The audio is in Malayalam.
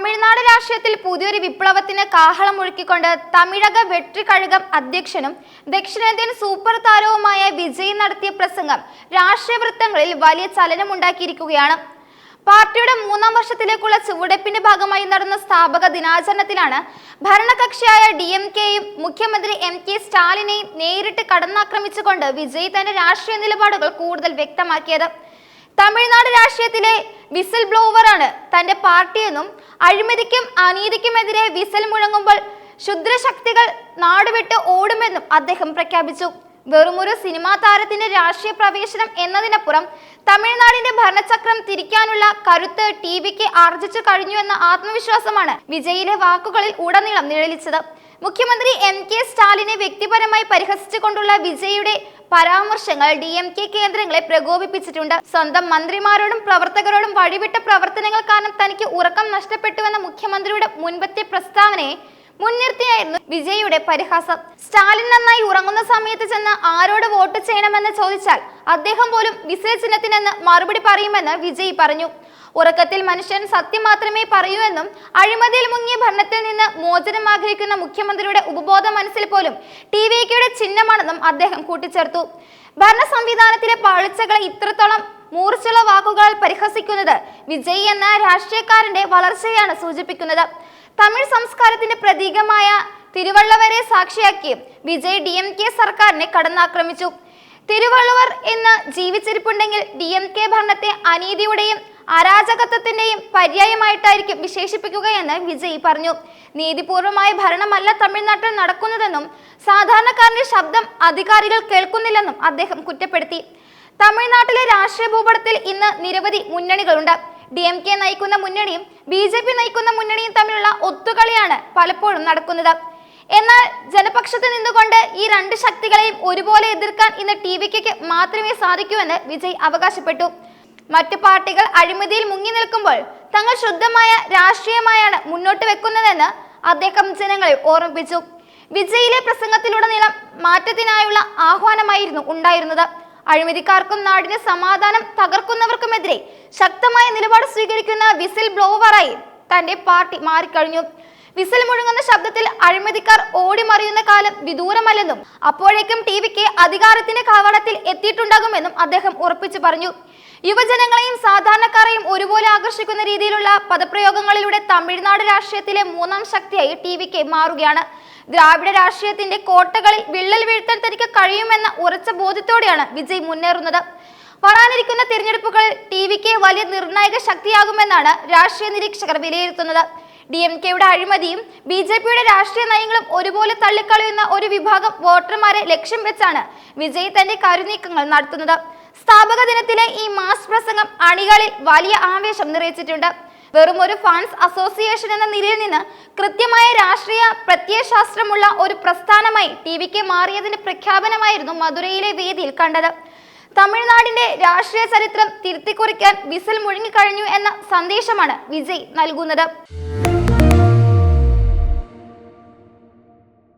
തമിഴ്നാട് രാഷ്ട്രീയത്തിൽ പുതിയൊരു വിപ്ലവത്തിന് കാഹളം ഒഴുക്കിക്കൊണ്ട് തമിഴക വെട്ടിക്കഴുകം അധ്യക്ഷനും ദക്ഷിണേന്ത്യൻ സൂപ്പർ താരവുമായ വിജയ് നടത്തിയ പ്രസംഗം രാഷ്ട്രീയ വൃത്തങ്ങളിൽ വലിയ ചലനമുണ്ടാക്കിയിരിക്കുകയാണ്. പാർട്ടിയുടെ മൂന്നാം വർഷത്തിലേക്കുള്ള ചുവടെപ്പിന്റെ ഭാഗമായി നടന്ന സ്ഥാപക ദിനാചരണത്തിലാണ് ഭരണകക്ഷിയായ ഡി എം കെയും മുഖ്യമന്ത്രി എം കെ സ്റ്റാലിനെയും നേരിട്ട് കടന്നാക്രമിച്ചുകൊണ്ട് വിജയ് തന്റെ രാഷ്ട്രീയ നിലപാടുകൾ കൂടുതൽ വ്യക്തമാക്കിയത്. തമിഴ്നാട് രാഷ്ട്രീയത്തിലെ വിസിൽ ബ്ലോവറാണ് തന്റെ പാർട്ടിയെന്നും അഴിമതിക്കും അനീതിക്കുമെതിരെ വിസൽ മുഴങ്ങുമ്പോൾ ക്ഷുദ്രശക്തികൾ നാടുവിട്ട് ഓടുമെന്നും അദ്ദേഹം പ്രഖ്യാപിച്ചു. വെറുമൊരു സിനിമാ താരത്തിന്റെ രാഷ്ട്രീയ പ്രവേശനം എന്നതിനപ്പുറം തമിഴ്നാടിന്റെ ഭരണചക്രം തിരിക്കാനുള്ള കരുത്ത് ടി വിക്ക് ആർജിച്ചു കഴിഞ്ഞു എന്ന ആത്മവിശ്വാസമാണ് വിജയിലെ വാക്കുകളിൽ ഉടനീളം നിഴലിച്ചത്. മുഖ്യമന്ത്രി എം കെ സ്റ്റാലിനെ വ്യക്തിപരമായി പരിഹസിച്ചുകൊണ്ടുള്ള വിജയുടെ പരാമർശങ്ങൾ ഡി എം കെ കേന്ദ്രങ്ങളെ പ്രകോപിപ്പിച്ചിട്ടുണ്ട്. സ്വന്തം മന്ത്രിമാരോടും പ്രവർത്തകരോടും വഴിവിട്ട പ്രവർത്തനങ്ങൾ കാരണം തനിക്ക് ഉറക്കം നഷ്ടപ്പെട്ടുവെന്ന മുഖ്യമന്ത്രിയുടെ മുൻപത്തെ പ്രസ്താവനയെ മുൻനിർത്തിയായിരുന്നു വിജയുടെ പരിഹാസം. സ്റ്റാലിൻ നന്നായി ഉറങ്ങുന്ന സമയത്ത് ചെന്ന് ആരോട് വോട്ട് ചെയ്യണമെന്ന് ചോദിച്ചാൽ അദ്ദേഹം പോലും വിസയ മറുപടി പറയുമെന്ന് വിജയ് പറഞ്ഞു. ഉറക്കത്തിൽ മനുഷ്യൻ സത്യം മാത്രമേ പറയൂ എന്നും അഴിമതിയിൽ മുങ്ങിയ ഭരണത്തിൽ നിന്ന് മോചനം ആഗ്രഹിക്കുന്ന മുഖ്യമന്ത്രിയുടെ ഉപബോധ മനസ്സിൽ പോലും ടി വി കെയുടെ ചിഹ്നമാണെന്നും അദ്ദേഹം കൂട്ടിച്ചേർത്തു. ഭരണ സംവിധാനത്തിലെ പാളിച്ചകളെ ഇത്രത്തോളം മൂർച്ചുള്ള വാക്കുകളാൽ പരിഹസിക്കുന്നത് വിജയ് എന്ന രാഷ്ട്രീയക്കാരന്റെ വളർച്ചയാണ് സൂചിപ്പിക്കുന്നത്. തമിഴ് സംസ്കാരത്തിന്റെ പ്രതീകമായ തിരുവള്ളവരെ സാക്ഷിയാക്കി വിജയ് ഡി എം കെ സർക്കാരിനെ കടന്നാക്രമിച്ചു. തിരുവള്ളുവർ എന്ന് ജീവിച്ചിരിപ്പുണ്ടെങ്കിൽ ഡി എം കെ ഭരണത്തെ അനീതിയുടെയും അരാജകത്വത്തിന്റെയും പര്യായമായിട്ടായിരിക്കും വിശേഷിപ്പിക്കുക എന്ന് വിജയ് പറഞ്ഞു. നീതിപൂർവമായ ഭരണമല്ല തമിഴ്നാട്ടിൽ നടക്കുന്നതെന്നും സാധാരണക്കാരന്റെ ശബ്ദം അധികാരികൾ കേൾക്കുന്നില്ലെന്നും അദ്ദേഹം കുറ്റപ്പെടുത്തി. തമിഴ്നാട്ടിലെ രാഷ്ട്രീയ ഭൂപടത്തിൽ ഇന്ന് നിരവധി മുന്നണികളുണ്ട്. ഡി എം കെ നയിക്കുന്ന മുന്നണിയും ബി ജെ പി നയിക്കുന്ന മുന്നണിയും തമ്മിലുള്ള ഒത്തുകളിയാണ് പലപ്പോഴും നടക്കുന്നത്. എന്നാൽ ജനപക്ഷത്ത് നിന്നുകൊണ്ട് ഈ രണ്ട് ശക്തികളെയും ഒരുപോലെ എതിർക്കാൻ ഇന്ന് ടി വിക്ക് മാത്രമേ സാധിക്കൂ എന്ന് വിജയ് അവകാശപ്പെട്ടു. മറ്റു പാർട്ടികൾ അഴിമതിയിൽ മുങ്ങി നിൽക്കുമ്പോൾ തങ്ങൾ ശുദ്ധമായ രാഷ്ട്രീയമായാണ് മുന്നോട്ട് വെക്കുന്നതെന്ന് അദ്ദേഹം ജനങ്ങളെ ഓർമ്മിപ്പിച്ചു. വിജയിലെ പ്രസംഗത്തിലുടനീളം മാറ്റത്തിനായുള്ള ആഹ്വാനമായിരുന്നു ഉണ്ടായിരുന്നത്. അഴിമതിക്കാർക്കും നാടിന് സമാധാനം തകർക്കുന്നവർക്കുമെതിരെ ശക്തമായ നിലപാട് സ്വീകരിക്കുന്ന വിസിൽ ബ്ലോവറായി തന്റെ പാർട്ടി മാറിക്കഴിഞ്ഞു. വിസിൽ മുഴങ്ങുന്ന ശബ്ദത്തിൽ അഴിമതിക്കാർ ഓടിമറിയുന്ന കാലം വിദൂരമല്ലെന്നും അപ്പോഴേക്കും ടി വിക്ക് അധികാരത്തിന്റെ കവാടത്തിൽ എത്തിയിട്ടുണ്ടാകുമെന്നും അദ്ദേഹം ഉറപ്പിച്ചു പറഞ്ഞു. യുവജനങ്ങളെയും സാധാരണക്കാരെയും ഒരുപോലെ ആകർഷിക്കുന്ന രീതിയിലുള്ള പദപ്രയോഗങ്ങളിലൂടെ തമിഴ്നാട് രാഷ്ട്രീയത്തിലെ മൂന്നാം ശക്തിയായി ടി വിക്ക് മാറുകയാണ്. ദ്രാവിഡ രാഷ്ട്രീയത്തിന്റെ കോട്ടകളിൽ വിള്ളൽ വീഴ്ത്താൻ തനിക്ക് കഴിയുമെന്ന ഉറച്ച ബോധ്യത്തോടെയാണ് വിജയ് മുന്നേറുന്നത്. വരാനിരിക്കുന്ന തിരഞ്ഞെടുപ്പുകളിൽ ടി വിക്ക് വലിയ നിർണായക ശക്തിയാകുമെന്നാണ് രാഷ്ട്രീയ നിരീക്ഷകർ വിലയിരുത്തുന്നത്. ഡി എം കെയുടെ അഴിമതിയും ബി ജെ പിയുടെ രാഷ്ട്രീയ നയങ്ങളും ഒരുപോലെ തള്ളിക്കളയുന്ന ഒരു വിഭാഗം വോട്ടർമാരെ ലക്ഷ്യം വെച്ചാണ് വിജയ് തന്റെ കരുനീക്കങ്ങൾ നടത്തുന്നത്. സ്ഥാപക ദിനത്തിലെ ഈ മാസ് പ്രസംഗം അണികളിൽ വലിയ ആവേശം നിറയിച്ചിട്ടുണ്ട്. വെറും ഒരു ഫാൻസ് അസോസിയേഷൻ എന്ന നിലയിൽ നിന്ന് കൃത്യമായ രാഷ്ട്രീയ പ്രത്യയശാസ്ത്രമുള്ള ഒരു പ്രസ്ഥാനമായി ടി വിക്ക് മാറിയതിന്റെ പ്രഖ്യാപനമായിരുന്നു മധുരയിലെ വേദിയിൽ കണ്ടത്. തമിഴ്നാടിന്റെ രാഷ്ട്രീയ ചരിത്രം തിരുത്തിക്കുറിക്കാൻ വിസിൽ മുഴങ്ങിക്കഴിഞ്ഞു എന്ന സന്ദേശമാണ് വിജയ് നൽകുന്നത്.